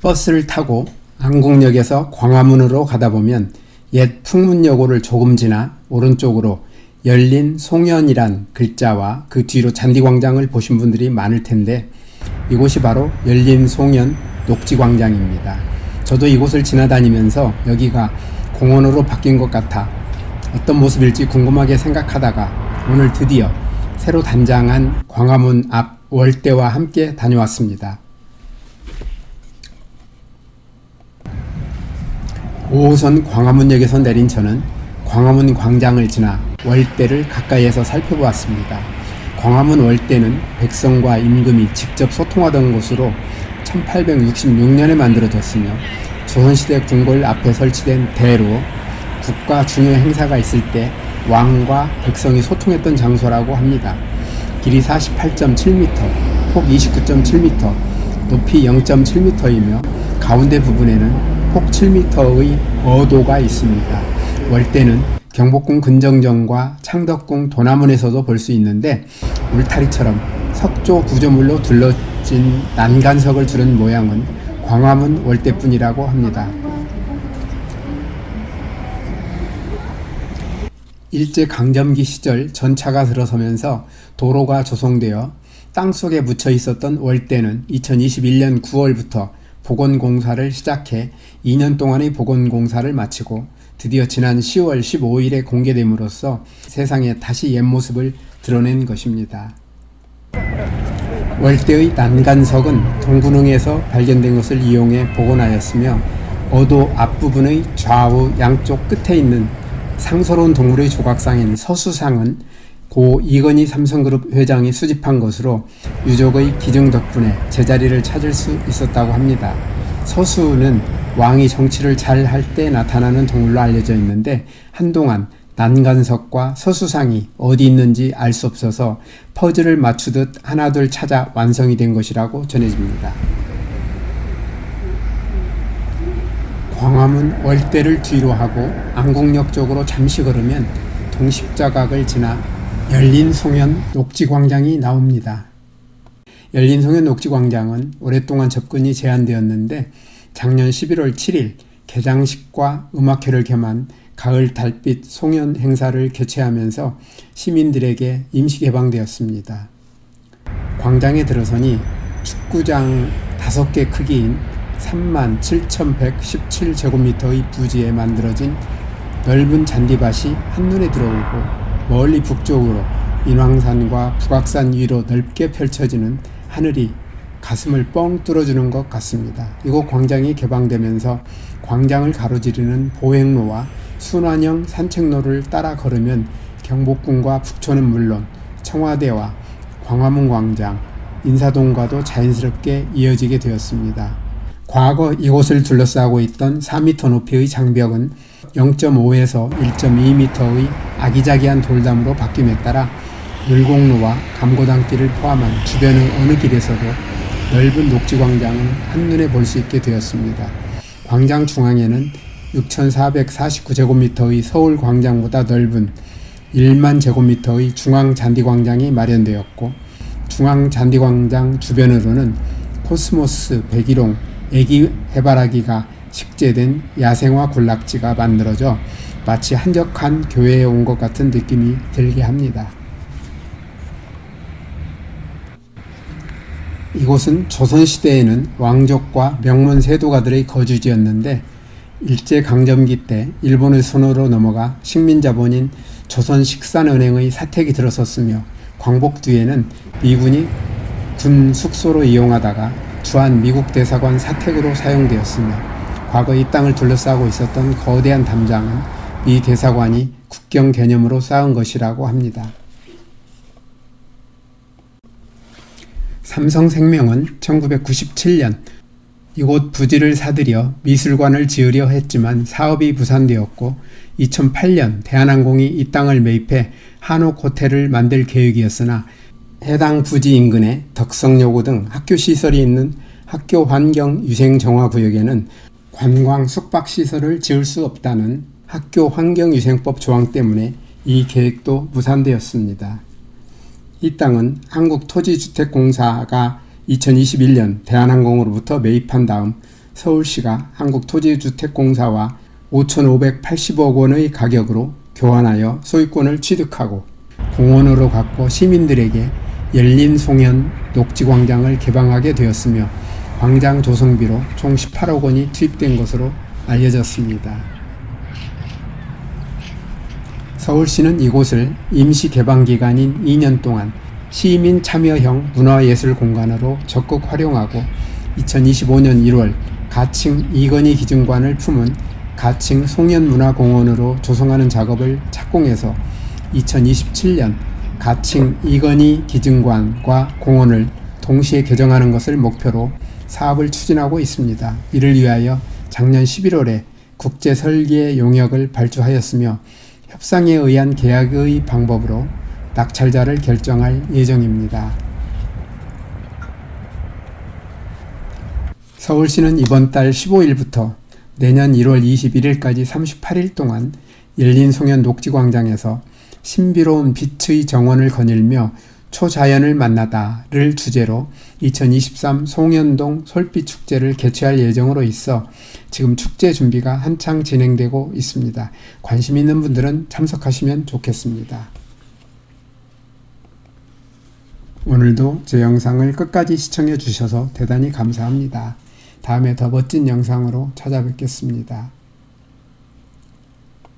버스를 타고 안국역에서 광화문으로 가다 보면 옛 풍문여고를 조금 지나 오른쪽으로 열린 송연이란 글자와 그 뒤로 잔디광장을 보신 분들이 많을 텐데 이곳이 바로 열린 송연 녹지광장입니다. 저도 이곳을 지나다니면서 여기가 공원으로 바뀐 것 같아 어떤 모습일지 궁금하게 생각하다가 오늘 드디어 새로 단장한 광화문 앞 월대와 함께 다녀왔습니다. 5호선 광화문역에서 내린 저는 광화문 광장을 지나 월대를 가까이에서 살펴보았습니다. 광화문 월대는 백성과 임금이 직접 소통하던 곳으로 1866년에 만들어졌으며 조선시대 궁궐 앞에 설치된 대로 국가 중요 행사가 있을 때 왕과 백성이 소통했던 장소라고 합니다. 길이 48.7m, 폭 29.7m, 높이 0.7m이며 가운데 부분에는 폭 7m의 어도가 있습니다. 월대는 경복궁 근정정과 창덕궁 도남문에서도 볼 수 있는데 울타리처럼 석조 구조물로 둘러진 난간석을 두른 모양은 광화문 월대뿐이라고 합니다. 일제 강점기 시절 전차가 들어서면서 도로가 조성되어 땅속에 묻혀 있었던 월대는 2021년 9월부터 복원공사를 시작해 2년 동안의 복원공사를 마치고 드디어 지난 10월 15일에 공개됨으로써 세상에 다시 옛 모습을 드러낸 것입니다. 월대의 난간석은 동구릉에서 발견된 것을 이용해 복원하였으며 어도 앞부분의 좌우 양쪽 끝에 있는 상서로운 동물의 조각상인 서수상은 고 이건희 삼성그룹 회장이 수집한 것으로 유족의 기증 덕분에 제자리를 찾을 수 있었다고 합니다. 서수는 왕이 정치를 잘 할 때 나타나는 동물로 알려져 있는데 한동안 난간석과 서수상이 어디 있는지 알 수 없어서 퍼즐을 맞추듯 하나둘 찾아 완성이 된 것이라고 전해집니다. 광화문 월대를 뒤로 하고 안국역 쪽으로 잠시 걸으면 동십자각을 지나 열린 송연 녹지광장이 나옵니다. 열린 송연 녹지광장은 오랫동안 접근이 제한되었는데 작년 11월 7일 개장식과 음악회를 겸한 가을 달빛 송연 행사를 개최하면서 시민들에게 임시 개방되었습니다. 광장에 들어서니 축구장 5개 크기인 3만 7,117제곱미터의 부지에 만들어진 넓은 잔디밭이 한눈에 들어오고 멀리 북쪽으로 인왕산과 북악산 위로 넓게 펼쳐지는 하늘이 가슴을 뻥 뚫어주는 것 같습니다. 이곳 광장이 개방되면서 광장을 가로지르는 보행로와 순환형 산책로를 따라 걸으면 경복궁과 북촌은 물론 청와대와 광화문 광장, 인사동과도 자연스럽게 이어지게 되었습니다. 과거 이곳을 둘러싸고 있던 4m 높이의 장벽은 0.5에서 1.2m의 아기자기한 돌담으로 바뀜에 따라 물공로와 감고당길을 포함한 주변의 어느 길에서도 넓은 녹지 광장을 한눈에 볼 수 있게 되었습니다. 광장 중앙에는 6,449제곱미터의 서울 광장보다 넓은 1만 제곱미터의 중앙 잔디 광장이 마련되었고 중앙 잔디 광장 주변으로는 코스모스, 백일홍, 애기 해바라기가 식재된 야생화 군락지가 만들어져 마치 한적한 교회에 온 것 같은 느낌이 들게 합니다. 이곳은 조선시대에는 왕족과 명문 세도가들의 거주지였는데 일제강점기 때 일본의 손으로 넘어가 식민자본인 조선식산은행의 사택이 들어섰으며 광복 뒤에는 미군이 군 숙소로 이용하다가 주한 미국 대사관 사택으로 사용되었으며 과거 이 땅을 둘러싸고 있었던 거대한 담장은 미 대사관이 국경 개념으로 쌓은 것이라고 합니다. 삼성생명은 1997년 이곳 부지를 사들여 미술관을 지으려 했지만 사업이 무산되었고 2008년 대한항공이 이 땅을 매입해 한옥 호텔을 만들 계획이었으나 해당 부지 인근에 덕성여고 등 학교 시설이 있는 학교 환경 위생 정화 구역에는 관광 숙박 시설을 지을 수 없다는 학교 환경위생법 조항 때문에 이 계획도 무산되었습니다. 이 땅은 한국토지주택공사가 2021년 대한항공으로부터 매입한 다음 서울시가 한국토지주택공사와 5,580억 원의 가격으로 교환하여 소유권을 취득하고 공원으로 갖고 시민들에게 열린 송연 녹지광장을 개방하게 되었으며 광장 조성비로 총 18억 원이 투입된 것으로 알려졌습니다. 서울시는 이곳을 임시 개방 기간인 2년 동안 시민 참여형 문화예술 공간으로 적극 활용하고 2025년 1월 가칭 이건희 기증관을 품은 가칭 송년문화공원으로 조성하는 작업을 착공해서 2027년 가칭 이건희 기증관과 공원을 동시에 개정하는 것을 목표로 사업을 추진하고 있습니다. 이를 위하여 작년 11월에 국제 설계 용역을 발주하였으며 협상에 의한 계약의 방법으로 낙찰자를 결정할 예정입니다. 서울시는 이번 달 15일부터 내년 1월 21일까지 38일 동안 열린 송연 녹지광장에서 신비로운 빛의 정원을 거닐며 초자연을 만나다를 주제로 2023 송연동 솔빛 축제를 개최할 예정으로 있어 지금 축제 준비가 한창 진행되고 있습니다. 관심 있는 분들은 참석하시면 좋겠습니다. 오늘도 제 영상을 끝까지 시청해 주셔서 대단히 감사합니다. 다음에 더 멋진 영상으로 찾아뵙겠습니다.